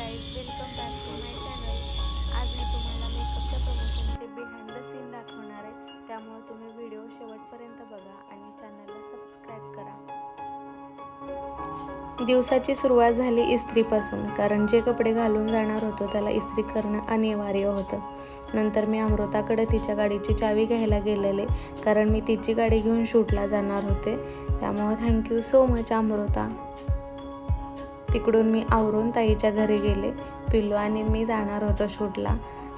Guys welcome back to my channel आज मी तुम्हाला मेकअपच्या प्रमोशनचे बिहाइंड द सीन दाखवणार आहे. त्यामुळे तुम्ही व्हिडिओ शेवटपर्यंत बघा आणि चॅनलला सबस्क्राईब करा. दिवसाची सुरुवात झाली इस्त्रीपासून कारण जे कपडे घालून जाणार होतो त्याला इस्त्री करणं अनिवार्य होतं. नंतर मी अमृताकडे तिच्या गाडीची चावी घ्यायला गेलेले कारण मी तिची गाडी घेऊन शूटला जाणार होते. त्यामुळं थँक्यू सो मच अमृता. तिकडून मी आवरून ताईच्या घरी गेले. पिल्लू आणि मी जाणार होतो शूटला.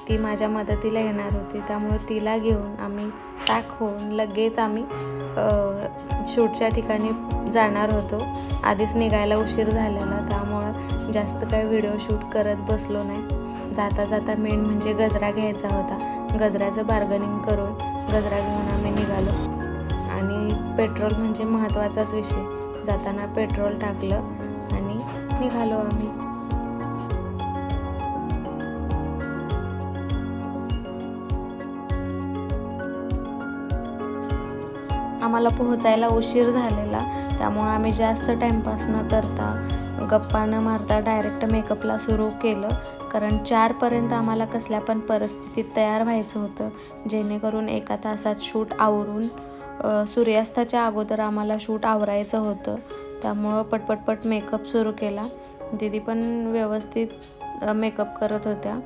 ती माझ्या मदतीला येणार होती. त्यामुळे तिला घेऊन आम्ही पॅक होऊन लगेच आम्ही शूटच्या ठिकाणी जाणार होतो. आधीच निघायला उशीर झालेला. त्यामुळं जास्त काही व्हिडिओ शूट करत बसलो नाही. जाता जाता मेन म्हणजे गजरा घ्यायचा होता. गजऱ्याचं बार्गनिंग करून गजरा घेऊन आम्ही निघालो. आणि पेट्रोल म्हणजे महत्त्वाचाच विषय. जाताना पेट्रोल टाकलं. निघालो आम्ही. आम्हाला पोहोचायला उशीर झालेला त्यामुळं आम्ही जास्त टाईमपास न करता गप्पा न मारता डायरेक्ट मेकअपला सुरू केलं. कारण चारपर्यंत आम्हाला कसल्या पण परिस्थितीत तयार व्हायचं होतं जेणेकरून एका तासात शूट आवरून सूर्यास्ताच्या अगोदर आम्हाला शूट आवरायचं होतं. त्यामुळं पटपटपट मेकअप सुरू केला. दीदी पण व्यवस्थित मेकअप करत होत्या.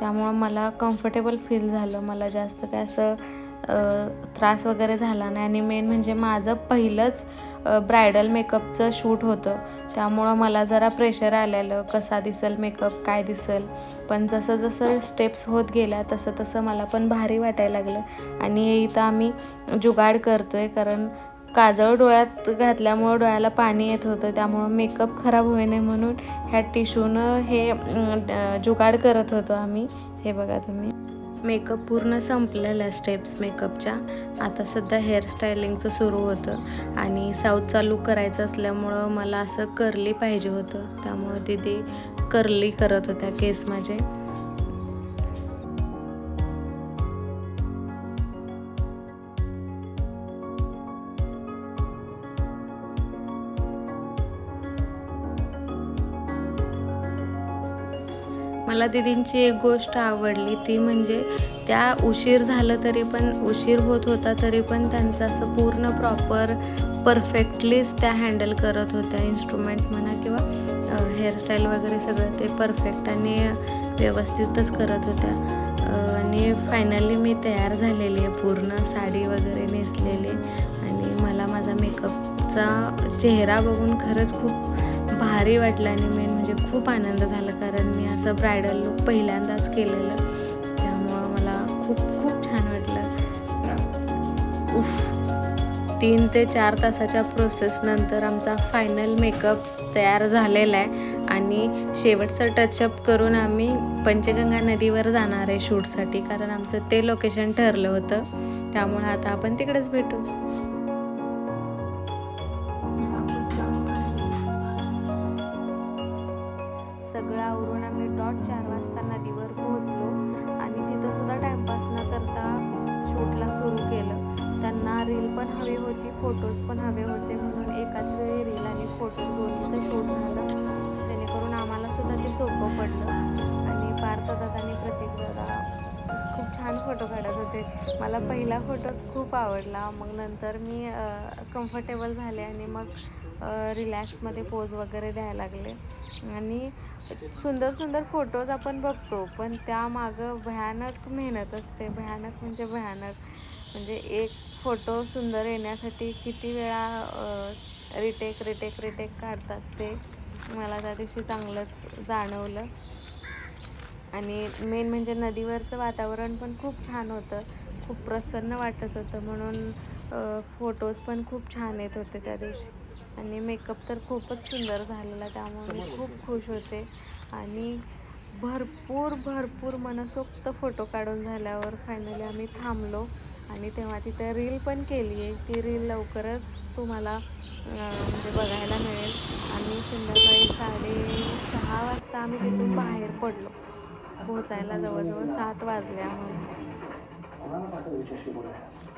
त्यामुळं मला कम्फर्टेबल फील झालं. मला जास्त काय असं त्रास वगैरे झाला नाही. आणि मेन म्हणजे माझं पहिलंच ब्रायडल मेकअपचं शूट होतं. त्यामुळं मला जरा प्रेशर आलेलं. कसा दिसेल मेकअप काय दिसेल. पण जसं जसं स्टेप्स होत गेल्या तसं तसं मला पण भारी वाटायला लागलं. आणि हे इथं आम्ही जुगाड करतो आहे कारण काजळ डोळ्यात घातल्यामुळं डोळ्याला पाणी येत होतं. त्यामुळं मेकअप खराब होऊ नये म्हणून ह्या टिशूनं हे जुगाड करत होतो आम्ही. हे बघा तुम्ही. मेकअप पूर्ण संपलेला स्टेप्स मेकअपच्या आता सध्या हेअरस्टायलिंगचं सुरू होतं. आणि साऊथचा लूक करायचं असल्यामुळं मला असं करली पाहिजे होतं. त्यामुळं दिदी करली करत होत्या केस माझे. मला दिदींची एक गोष्ट आवडली ती म्हणजे त्या उशीर झालं तरी पण उशीर होत होता तरी पण त्यांचं असं पूर्ण प्रॉपर परफेक्टलीच त्या हँडल करत होत्या. इन्स्ट्रुमेंट म्हणा किंवा हेअरस्टाईल वगैरे सगळं ते परफेक्ट आणि व्यवस्थितच करत होत्या. आणि फायनली मी तयार झालेली आहे पूर्ण साडी वगैरे नेसलेली. आणि मला माझा मेकअपचा चेहरा बघून खरंच खूप भारी वाटलं आणि मेन म्हणजे खूप आनंद झाला कारण मी असं ब्रायडल लुक पहिल्यांदाच केलेलं. त्यामुळं मला खूप खूप छान वाटलं. उफ तीन ते चार तासाच्या प्रोसेसनंतर आमचा फायनल मेकअप तयार झालेला आहे. आणि शेवटचं टचअप करून आम्ही पंचगंगा नदीवर जाणार आहे शूटसाठी कारण आमचं ते लोकेशन ठरलं होतं. त्यामुळं आता आपण तिकडेच भेटू. सगळं आवरून आम्ही डॉट चार वाजता नदीवर पोहोचलो. आणि तिथं सुद्धा टाइमपास न करता शूटला सुरू केलं. त्यांना रील पण हवी होती फोटोज पण हवे होते म्हणून एकाच वेळी रील आणि फोटो दोन्हीचं शूट झालं. जेणेकरून आम्हाला सुद्धा ते सोपं पडलं. आणि पार्थ दादा आणि प्रतीक दादा खूप छान फोटो काढत होते. मला पहिला फोटोज खूप आवडला. मग नंतर मी कम्फर्टेबल झाले आणि मग रिलॅक्समध्ये पोज वगैरे द्यायला लागले. आणि सुंदर सुंदर फोटोज आपण बघतो पण त्यामागं भयानक मेहनत असते. भयानक म्हणजे भयानक. म्हणजे एक फोटो सुंदर येण्यासाठी किती वेळा रिटेक रिटेक रिटेक काढतात ते मला त्या दिवशी चांगलंच जाणवलं. आणि मेन म्हणजे नदीवरचं वातावरण पण खूप छान होतं. खूप प्रसन्न वाटत होतं म्हणून फोटोज पण खूप छान येत होते त्या दिवशी. आणि मेकअप तर खूपच सुंदर झालेला त्यामुळे मी खूप खुश होते. आणि भरपूर भरपूर मनसोक्त फोटो काढून झाल्यावर फायनली आम्ही थांबलो. आणि तेव्हा तिथे रील पण केली आहे. ती रील लवकरच तुम्हाला म्हणजे बघायला मिळेल. आणि संध्याकाळी साडेसहा वाजता आम्ही तिथून बाहेर पडलो. पोहोचायला जवळजवळ सात वाजले आम्हाला.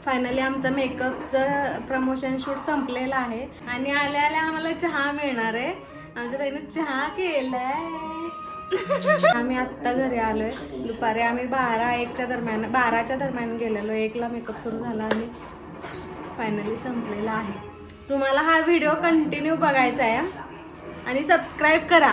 फायनली आमचं मेकअपचं प्रमोशन शूट संपलेलं आहे. आणि आल्या आल्या आम्हाला चहा मिळणार आहे. आमच्या ताईनं चहा केलाय. आम्ही आत्ता घरी आलोय. दुपारी आम्ही बारा एकच्या दरम्यान बाराच्या दरम्यान गेलेलो. एकला मेकअप सुरू झाला आणि फायनली संपलेला आहे. तुम्हाला हा व्हिडिओ कंटिन्यू बघायचा आहे. आणि सबस्क्राईब करा.